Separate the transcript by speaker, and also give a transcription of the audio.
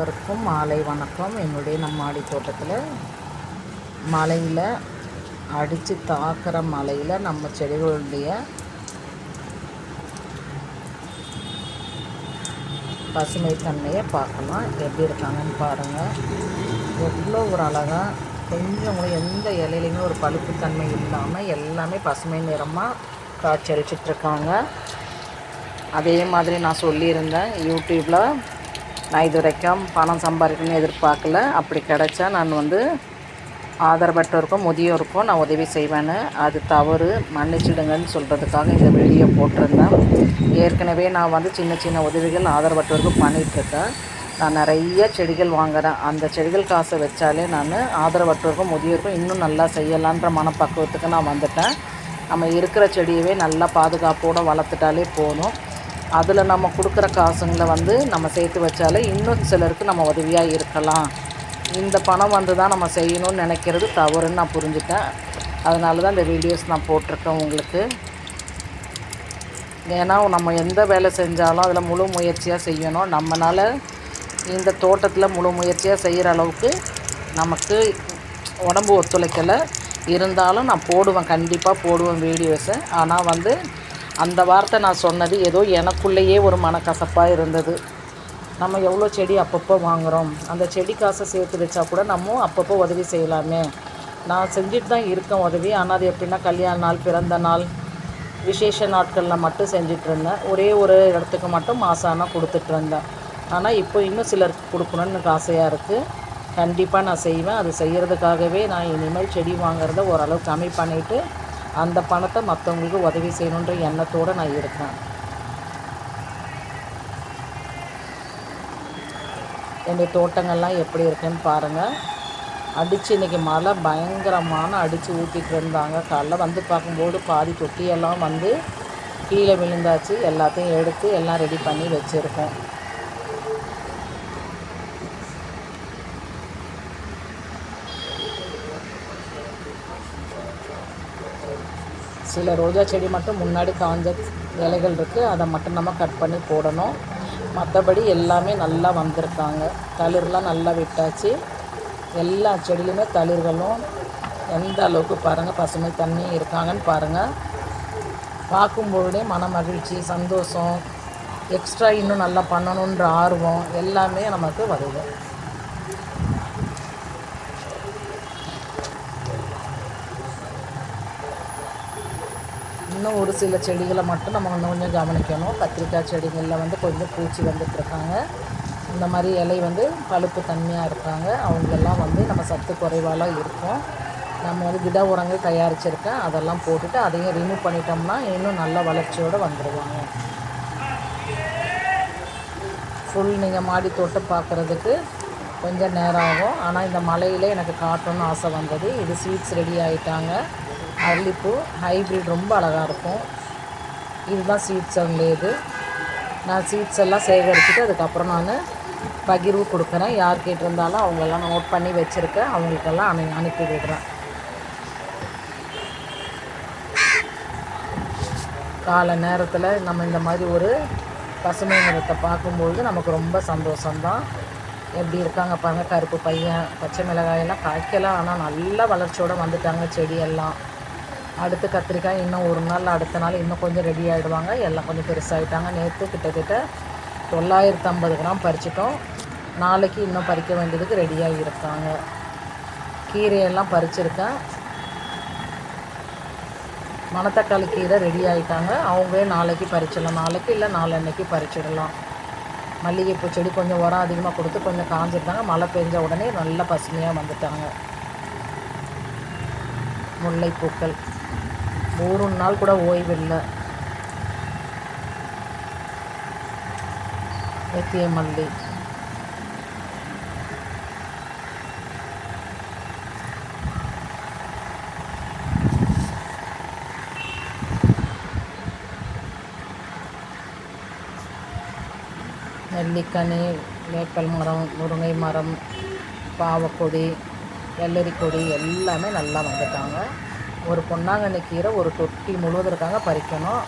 Speaker 1: அனைவருக்கும் மாலை வணக்கம். என்னுடைய நம்ம மாடி தோட்டத்தில் மலையில் அடித்து தாக்குற மலையில் நம்ம செடிகளுடைய பசுமை தன்மையை பார்க்கலாம். எப்படி இருக்காங்கன்னு பாருங்கள் எவ்வளோ ஒரு அழகாக கொஞ்சம் எந்த இலையிலையுமே ஒரு பழுப்பு தன்மை இல்லாமல் எல்லாமே பசுமை நிறமாக காட்சி அளிச்சிட்ருக்காங்க அதே மாதிரி நான் சொல்லியிருந்தேன் யூடியூப்பில் நான் இது வரைக்கும் பணம் சம்பாதிக்கணும்னு எதிர்பார்க்கல. அப்படி கிடைச்சா நான் வந்து ஆதரவற்றோருக்கும் முதியோருக்கும் நான் உதவி செய்வேன்னு. அது தவறு. மன்னிச்சிடுங்கன்னு சொல்கிறதுக்காக இந்த வீடியோ போட்டிருந்தேன். ஏற்கனவே நான் வந்து சின்ன சின்ன உதவிகள் ஆதரவற்றோருக்கும் பண்ணிகிட்ருக்கேன் நான் நிறைய செடிகள் வாங்குகிறேன் அந்த செடிகள் காசை வச்சாலே நான் ஆதரவற்றோருக்கும் முதியோருக்கும் இன்னும் நல்லா செய்யலான்ற மனப்பக்குவத்துக்கு நான் வந்துட்டேன். நம்ம இருக்கிற செடியவே நல்லா பாதுகாப்போடு வளர்த்துட்டாலே போதும். அதில் நம்ம கொடுக்குற காசுங்களை வந்து நம்ம சேர்த்து வச்சாலே இன்னும் சிலருக்கு நம்ம உதவியாக இருக்கலாம். இந்த பணம் வந்து தான் நம்ம செய்யணும்னு நினைக்கிறது தவறுன்னு நான் புரிஞ்சுட்டேன். அதனால தான் இந்த வீடியோஸ் நான் போட்டிருக்கேன் உங்களுக்கு. ஏன்னா நம்ம எந்த வேலை செஞ்சாலும் அதில் முழு முயற்சியாக செய்யணும். நம்மளால் இந்த தோட்டத்தில் முழு முயற்சியாக செய்கிற அளவுக்கு நமக்கு உடம்பு ஒத்துழைக்கலை. இருந்தாலும் நான் போடுவேன். கண்டிப்பாக போடுவேன் வீடியோஸை. ஆனால் வந்து அந்த வார்த்தை நான் சொன்னது ஏதோ எனக்குள்ளேயே ஒரு மனக்கசப்பாக இருந்தது. நம்ம எவ்வளோ செடி அப்பப்போ வாங்குகிறோம் அந்த செடி காசை சேர்த்து வச்சா கூட நம்ம அப்பப்போ உதவி செய்யலாமே. நான் செஞ்சுட்டு தான் இருக்கேன் உதவி. ஆனால் அது எப்படின்னா கல்யாண நாள் பிறந்த நாள் விசேஷ நாட்களில் மட்டும் செஞ்சுட்டு இருந்தேன். ஒரே ஒரு இடத்துக்கு மட்டும் மாதம் ஆனால் கொடுத்துட்டு இருந்தேன். ஆனால் இப்போ இன்னும் சிலருக்கு கொடுக்கணுன்னு எனக்கு ஆசையாக இருக்குது கண்டிப்பாக நான் செய்வேன். அது செய்கிறதுக்காகவே நான் இனிமேல் செடி வாங்குறத ஓரளவு கம்மி பண்ணிவிட்டு அந்த பணத்தை மற்றவங்களுக்கு உதவி செய்யணுன்ற எண்ணத்தோடு நான் இருக்கேன் என்னுடைய தோட்டங்கள்லாம் எப்படி இருக்குன்னு பாருங்கள் அடித்து இன்றைக்கி மழை பயங்கரமான அடித்து ஊற்றிட்டு இருந்தாங்க. காலைல வந்து பார்க்கும்போது பாதி தொட்டியெல்லாம் வந்து கீழே விழுந்தாச்சு. எல்லாத்தையும் எடுத்து எல்லாம் ரெடி பண்ணி வச்சுருக்கோம். சில ரோஜா செடி மட்டும் முன்னாடி காஞ்ச இலைகள் இருக்குது அதை மட்டும் நம்ம கட் பண்ணி போடணும். மற்றபடி எல்லாமே நல்லா வந்திருக்காங்க. தளிர்லாம் நல்லா விட்டாச்சு. எல்லா செடியிலுமே தளிர்களும் எந்த அளவுக்கு பாருங்கள் பசுமை தண்ணி இருக்காங்கன்னு பாருங்கள் பார்க்கும்பொழுதே மன மகிழ்ச்சி சந்தோஷம். எக்ஸ்ட்ரா இன்னும் நல்லா பண்ணணுன்ற ஆர்வம் எல்லாமே நமக்கு வருது. இன்னும் ஒரு சில செடிகளை மட்டும் நம்ம இன்னும் கொஞ்சம் கவனிக்கணும். கத்திரிக்காய் செடிகளில் வந்து கொஞ்சம் பூச்சி வந்துட்டுருக்காங்க இந்த மாதிரி இலை வந்து பழுப்பு தன்மையாக இருக்காங்க. அவங்களெல்லாம் வந்து நம்ம சத்து குறைவாலாம் இருக்கும். நம்ம வந்து திட உரங்கள் தயாரிச்சிருக்கேன். அதெல்லாம் போட்டுட்டு அதையும் ரிமூவ் பண்ணிட்டோம்னா இன்னும் நல்ல வளர்ச்சியோடு வந்துடுவாங்க ஃபுல் நீங்கள் மாடி தோட்டம் பார்க்குறதுக்கு கொஞ்சம் நேரம் ஆகும். ஆனால் இந்த மலையில் எனக்கு காட்டணும்னு ஆசை வந்தது. இது ஸ்வீட்ஸ் ரெடி ஆகிட்டாங்க அரளிப்பூ ஹைப்ரிட் ரொம்ப அழகாக இருக்கும். இதுதான் சீட்ஸ் இது. நான் சீட்ஸ் எல்லாம் சேகரிச்சுட்டு அதுக்கப்புறம் நான் பகிர்வு கொடுக்குறேன். யார் கேட்டிருந்தாலும் அவங்களெல்லாம் நோட் பண்ணி வச்சுருக்கேன். அவங்களுக்கெல்லாம் அனு அனுப்பி விடுறேன். காலை நேரத்தில் நம்ம இந்த மாதிரி ஒரு பசுமை நிறத்தை பார்க்கும்பொழுது நமக்கு ரொம்ப சந்தோஷம்தான். எப்படி இருக்காங்க பாருங்கள் கருப்பு பையன் பச்சை மிளகாயெல்லாம் காய்க்கலாம் ஆனால் நல்ல வளர்ச்சியோடு வந்துட்டாங்க செடியெல்லாம். அடுத்து கத்திரிக்காய் இன்னும் ஒரு நாள் அடுத்த நாள் இன்னும் கொஞ்சம் ரெடி ஆகிடுவாங்க எல்லாம் கொஞ்சம் பெருசாகிட்டாங்க நேற்று கிட்டத்தட்ட தொள்ளாயிரத்து ஐம்பது கிராம் பறிச்சிட்டோம். நாளைக்கு இன்னும் பறிக்க வேண்டியதுக்கு ரெடியாக இருக்காங்க. கீரையெல்லாம் பறிச்சிருக்கேன். மணத்தக்காளி கீரை ரெடி ஆகிட்டாங்க அவங்களே நாளைக்கு பறிச்சிடலாம். நாளைக்கு இல்லை நாளன்னைக்கு பறிச்சிடலாம். மல்லிகைப்பூ செடி கொஞ்சம் உரம் அதிகமாக கொடுத்து கொஞ்சம் காஞ்சிருந்தாங்க. மழை பெஞ்ச உடனே நல்லா பசுமையாக வந்துட்டாங்க. முல்லைப்பூக்கள். ஒரு நாள் கூட ஓய்வில்லை. வெத்திய மல்லி நெல்லிக்கனி வேப்பல் மரம் முருங்கை மரம் பாவக்கொடி வெள்ளரி கொடி எல்லாமே நல்லா வந்துட்டாங்க. ஒரு பொன்னாங்கண்ணி கீரை ஒரு தொட்டி முழுவதும் இருக்காங்க. பறிக்கணும்.